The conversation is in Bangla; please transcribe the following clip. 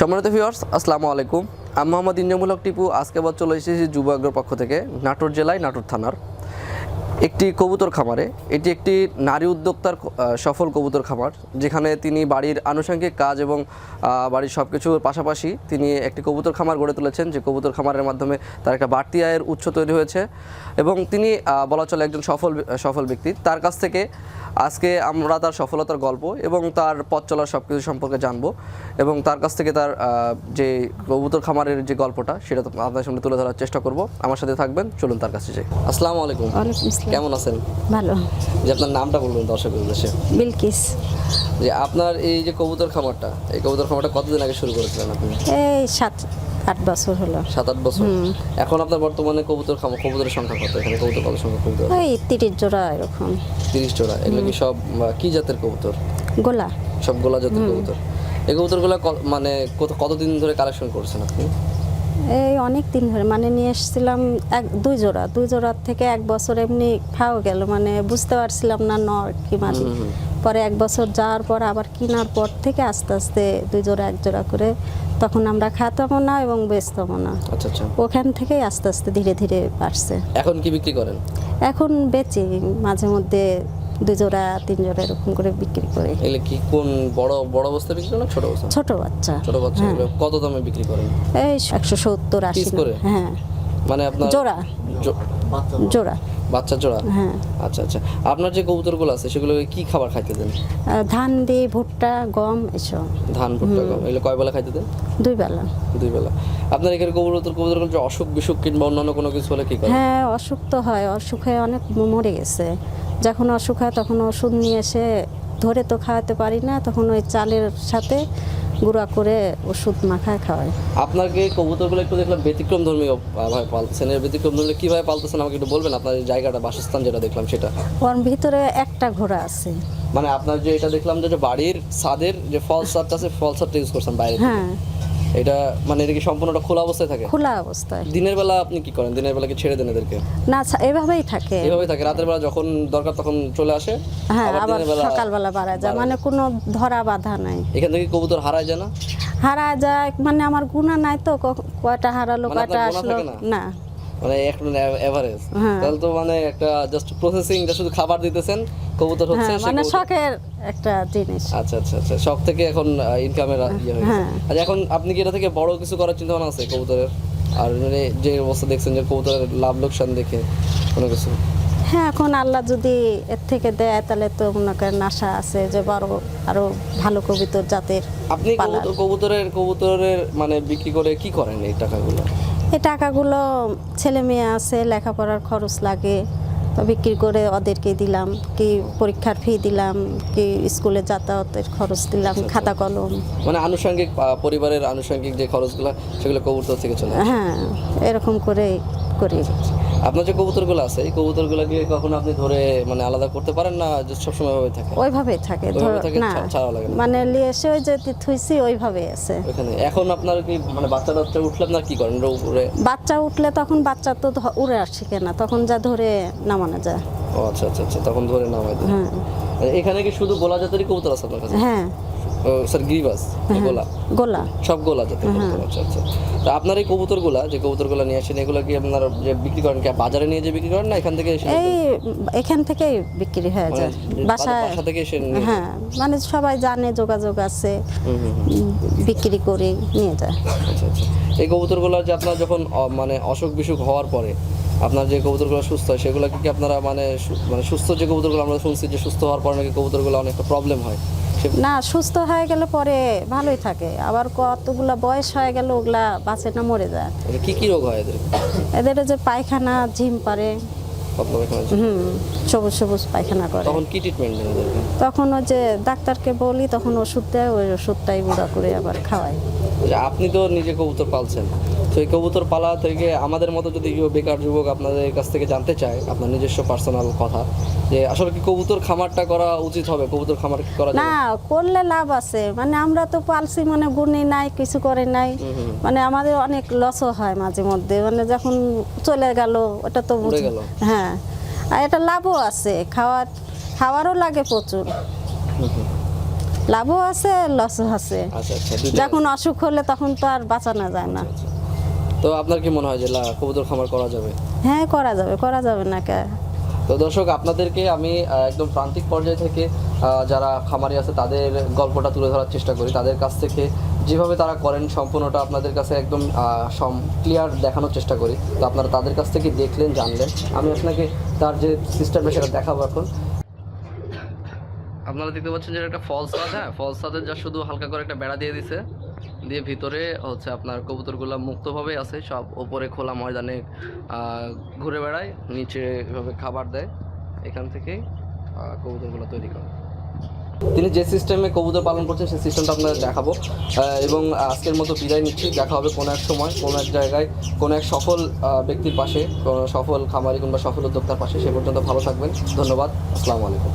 সম্মানিত ভিউয়ার্স আসসালামু আলাইকুম। আমি মোহাম্মদ হক টিপু, আজকে আবার চলে এসেছি যুব পক্ষ থেকে, নাটোর জেলায়, নাটোর থানার। একটি কবুতর খামারে। এটি একটি নারী উদ্যোক্তার সফল কবুতর খামার, যেখানে তিনি বাড়ির আনুষঙ্গিক কাজ এবং বাড়ির সব কিছুর পাশাপাশি তিনি একটি কবুতর খামার গড়ে তুলেছেন, যে কবুতর খামারের মাধ্যমে তার একটা বাড়তি আয়ের উৎস তৈরি হয়েছে এবং তিনি বলা চলে একজন সফল সফল ব্যক্তি। তার কাছ থেকে আজকে আমরা তার সফলতার গল্প এবং তার পথ চলার সব কিছু সম্পর্কে জানব এবং তার কাছ থেকে তার যে কবুতর খামারের যে গল্পটা, সেটা তো আপনাদের সামনে তুলে ধরার চেষ্টা করব। আমার সাথে থাকবেন, চলুন তার কাছে যাই। আসসালামু আলাইকুম। কেমন আছেন? ভালো। যে আপনার নামটা বলবেন দর্শকের উদ্দেশ্যে। বিলকিস। যে আপনার এই যে কবুতর খামারটা এই কবুতর খামারটা কতদিন আগে শুরু করেছিলেন আপনি? এই সাত আট বছর হলো। সাত আট বছর। এখন আপনার বর্তমানে কবুতর খামার কবুতরের সংখ্যা কত? এখানে কবুতর কত সংখ্যা কবুতর ওই তিরিশ জোড়া এরকম। তিরিশ জোড়া। এগুলো কি সব কি জাতের কবুতর? গোলা। সব গোলা জাতের কবুতর। এই কবুতরগুলো মানে কত কতদিন ধরে কালেকশন করছেন আপনি? এই অনেক দিন ধরে মানে নিয়ে এসেছিলাম এক দুই জোড়া দুই জোড়ার থেকে এক বছর এমনি খাওয়া গেল মানে বুঝতে পারছিলাম না নর কি মাদি পরে এক বছর যাওয়ার পর আবার কেনার পর থেকে আস্তে আস্তে দুই জোড়া এক জোড়া করে তখন আমরা খাতামও না এবং বেচতামও না। আচ্ছা আচ্ছা। ওখান থেকেই আস্তে আস্তে ধীরে ধীরে বাড়ছে। এখন কি বিক্রি করেন? এখন বেচি মাঝে মধ্যে দুই জোড়া তিন জোড়া এরকম করে বিক্রি করি। এগুলো কি কোন বড় বড় অবস্থায় বিক্রি না ছোট অবস্থা ছোট বাচ্চা। ছোট বাচ্চা কত দামে বিক্রি করেন? এই একশো সত্তর আশি করে? হ্যাঁ। মানে আপনার জোড়া। জোড়া। বাচ্চা জোড়া? হ্যাঁ। আচ্ছা আচ্ছা। আপনার যে কবুতরগুলো আছে সেগুলো কি খাবার খাইতে দেন? ধান দিই ভুট্টা গম এসব। ধান ভুট্টা গম এগুলো কয় বেলা খাইতে দেন? দুই বেলা। দুই বেলা। আপনার এখানে কবুতর কবুতরগুলো যে অসুখ বিসুখ কিংবা অন্যান্য কোনো কিছু হলে কি করে হ্যাঁ অসুখ তো হয়। অসুখ হয়ে অনেক মরে গেছে। যখন অসুখ হয় তখন ওষুধ নিয়ে এসে ধরে তো খাওয়াতে পারি না তখন ওই চালের সাথে গুঁড়া করে ওষুধ মাখায় খাওয়াই আপনাকে কবুতরগুলো একটু দেখলাম ব্যতিক্রম ধর্মীয় ভাবে পালতেছেন। ব্যতিক্রম ধর্মী কীভাবে পালতেছেন আমাকে একটু বলবেন? আপনার জায়গাটা বাসস্থান যেটা দেখলাম সেটা। ওর ভিতরে একটা ঘোড়া আছে। মানে আপনার যে এটা দেখলাম যে বাড়ির ছাদের যে ফল ছাদটা আছে ফল ছাদটা ইউজ করছেন বাইরে। হ্যাঁ। এটা মানে এটা কি সম্পূর্ণটা খোলা অবস্থায় থাকে? খোলা অবস্থায়। দিনের বেলা আপনি কি করেন? দিনের বেলা কি ছেড়ে দেন এদেরকে? না এভাবেই থাকে। এভাবে থাকে। রাতের বেলা যখন দরকার তখন চলে আসে। হ্যাঁ আবার আবার বেলা সকালবেলা বাড়া যায়। মানে কোনো ধরা বাধা নাই। এখান থেকে কবুতর হারায় যায় না? হারা যায় মানে আমার গুণা নাই তো কয়টা হারালো মানে কয়টা আসলো? না? মানে এখন এভারেজ হ্যাঁ। তাহলে তো মানে একটা জাস্ট প্রসেসিং শুধু খাবার দিতেছেন কবুতর হচ্ছে হ্যাঁ মানে শখের একটা জিনিস। আচ্ছা আচ্ছা আচ্ছা সব থেকে এখন ইনকামের ইয়ে হয়ে গেছে। হ্যাঁ। আচ্ছা এখন আপনি কি এটা থেকে বড় কিছু করার চিন্তা ভাবনা আছে কবুতরের? আর মানে যে অবস্থা দেখছেন যে কবুতরের লাভ লোকসান দেখে কোনো কিছু? হ্যাঁ এখন আল্লাহ যদি এর থেকে দেয় তাহলে তো মনে করেন আশা আছে যে বড় আরও ভালো কবিতর জাতের আপনি কবুতরের কবুতরের মানে বিক্রি করে কি করেন এই টাকাগুলো? এই টাকাগুলো ছেলে মেয়ে আছে লেখাপড়ার খরচ লাগে তো বিক্রি করে ওদেরকে দিলাম কি পরীক্ষার ফি দিলাম কি স্কুলে যাতায়াতের খরচ দিলাম আচ্ছা, খাতা কলম। মানে আনুষঙ্গিক পরিবারের আনুষঙ্গিক যে খরচগুলো সেগুলো কবুতর থেকে চলে হ্যাঁ এরকম করে। করি আপনার যে কবুতরগুলো আছে এই কবুতরগুলোকে কখনো আপনি ধরে মানে আলাদা করতে পারেন না যে সবসময় ভাবে থাকে? ওইভাবেই থাকে ওইভাবে থাকে, না। মানে নিয়ে এসে ওই যে থুইছি ওইভাবে আছে। ওখানে এখন আপনার কি মানে বাচ্চা বাচ্চা উঠলে আপনার কি করেন? উপরে বাচ্চা উঠলে তখন বাচ্চা তো উড়ে আসে না তখন যা ধরে নামানো যায়। ও আচ্ছা আচ্ছা আচ্ছা তখন ধরে নামাই হ্যাঁ। এখানে কি শুধু গোলা জাতেরই কবুতর আছে আপনার কাছে? হ্যাঁ। স্যার গিরিবাস গোলা? গোলা। সব গোলা জাতের কবুতর আচ্ছা আচ্ছা। তা আপনার এই কবুতরগুলা যে কবুতরগুলা নিয়ে আসেন এগুলো কি আপনার যে বিক্রি করেন কি বাজারে নিয়ে যে বিক্রি করেন না এখান থেকে এসে এই এখান থেকেই বিক্রি হয়ে যায়। মানে বাসা থেকে এসে হ্যাঁ মানে সবাই জানে যোগাযোগ আছে বিক্রি করে নিয়ে যায়। আচ্ছা আচ্ছা। এই কবুতরগুলো যে আপনার যখন মানে অসুখ বিসুখ হওয়ার পরে আপনার যে কবুতরগুলো সুস্থ হয় সেগুলো কি আপনারা মানে মানে সুস্থ যে কবুতরগুলো আমরা শুনছি যে সুস্থ হওয়ার পরে নাকি কবুতরগুলো অনেকটা প্রবলেম হয়? না সুস্থ হয়ে গেলে পরে ভালোই থাকে। আবার কতগুলা বয়স হয়ে গেলে ওগুলা বাঁচে না মরে যায়। কি কি রোগ হয় এদের? এদের যে পায়খানা ঝিম পারে? হুম সবুজ সবুজ পায়খানা করে। তখন কি ট্রিটমেন্ট দেন তখন ওই যে ডাক্তারকে বলি তখন ওষুধ দেয় ওই ওষুধটাই গুঁড়া করে আবার খাওয়াই আপনি তো নিজে কবুতর পালছেন। তো এই কবুতর পালা থেকে আমাদের মতো যদি কেউ বেকার যুবক আপনাদের কাছ থেকে জানতে চায় আপনার নিজস্ব পার্সোনাল কথা যে আসলে কি কবুতর খামারটা করা উচিত হবে? কবুতর খামার কি করা না করলে লাভ আছে। মানে আমরা তো পালছি মানে গুণই নাই কিছু করে নাই। মানে আমাদের অনেক লসও হয় মাঝে মধ্যে। মানে যখন চলে গেল ওটা তো। হ্যাঁ। আর এটা লাভও আছে। খাওয়ার খাওয়ারও লাগে প্রচুর। লাভও আছে লসও আছে। আচ্ছা আচ্ছা যখন অসুখ হলে তখন তো আর বাঁচানো যায় না। আছে। তো আপনার কি মনে হয় যে লা- কবুতর খামার করা যাবে হ্যাঁ করা যাবে করা যাবে না কে? তো দর্শক আপনাদেরকে আমি একদম প্রান্তিক পর্যায় থেকে যারা খামারি আছে তাদের গল্পটা তুলে ধরার চেষ্টা করি। তাদের কাছ থেকে যেভাবে তারা করেন সম্পূর্ণটা আপনাদের কাছে একদম ক্লিয়ার দেখানোর চেষ্টা করি। তো আপনারা তাদের কাছ থেকে দেখলেন জানলেন। আমি আপনাকে তার যে সিস্টেমটা সেটা দেখাবো এখন। আপনারা দেখতে পাচ্ছেন যে একটা ফলস হ্যাঁ ফলস যা শুধু হালকা করে একটা বেড়া দিয়ে দিছে। দিয়ে ভিতরে হচ্ছে আপনার কবুতরগুলো মুক্তভাবে আছে, সব ওপরে খোলা ময়দানে ঘুরে বেড়ায়, নিচে এভাবে খাবার দেয়, এখান থেকেই কবুতরগুলো তৈরি করে। তিনি যে সিস্টেমে কবুতর পালন করছেন, সেই সিস্টেমটা আপনাদের দেখাবো। এবং আজকের মতো বিদায় নিচ্ছি, দেখা হবে কোনো এক সময়, কোনো এক জায়গায়, কোনো এক সফল ব্যক্তির পাশে সফল খামারি কিংবা সফল উদ্যোক্তার পাশে। সে পর্যন্ত ভালো থাকবেন। ধন্যবাদ। আসসালামু আলাইকুম।